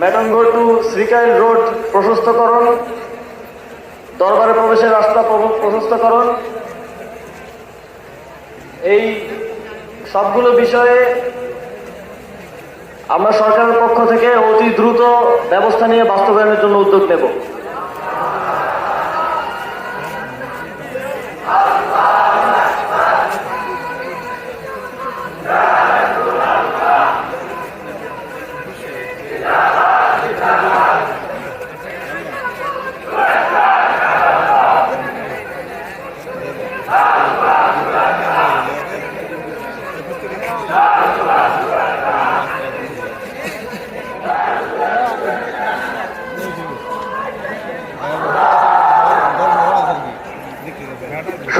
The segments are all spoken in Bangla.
ম্যাডামঘর টু শ্রীকাইল রোড, প্রশস্তকরণ। দরবারে প্রবেশের রাস্তা প্র- প্রশস্তকরণ। এই সবগুলো বিষয়ে আমরা সরকারের পক্ষ থেকে অতি দ্রুত ব্যবস্থা নিয়ে বাস্তবায়নের জন্য উদ্যোগ নেব।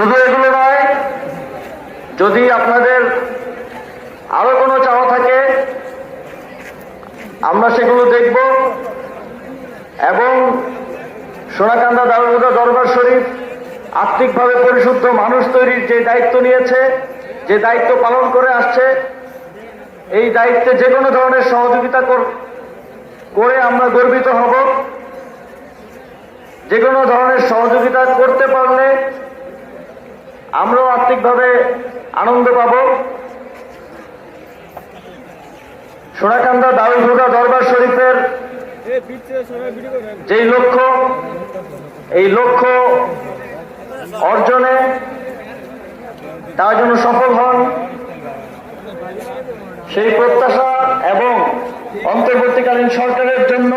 শুধু এগুলো নয়, যদি আপনাদের আরও কোনো চাওয়া থাকে, আমরা সেগুলো দেখব এবং সোনাকান্দা দারুদা দরবার শরীফ আর্থিকভাবে পরিশুদ্ধ মানুষ তৈরির যে দায়িত্ব নিয়েছে, যে দায়িত্ব পালন করে আসছে, এই দায়িত্বে যে কোনো ধরনের সহযোগিতা কর- আমরা গর্বিত হব। যে কোনো ধরনের সহযোগিতা করতে পারলে আমরাও আর্থিকভাবে আনন্দ পাব। সোনাকান্দা হুদা দরবার শরীফের যেই লক্ষ্য, এই লক্ষ্য অর্জনে তার জন্য সফল হন, সেই প্রত্যাশা এবং অন্তর্বর্তীকালীন সরকারের জন্য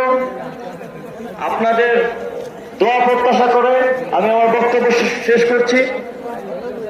আপনাদের দোয়া প্রত্যাশা করে আমি আমার বক্তব্য শেষ করছি।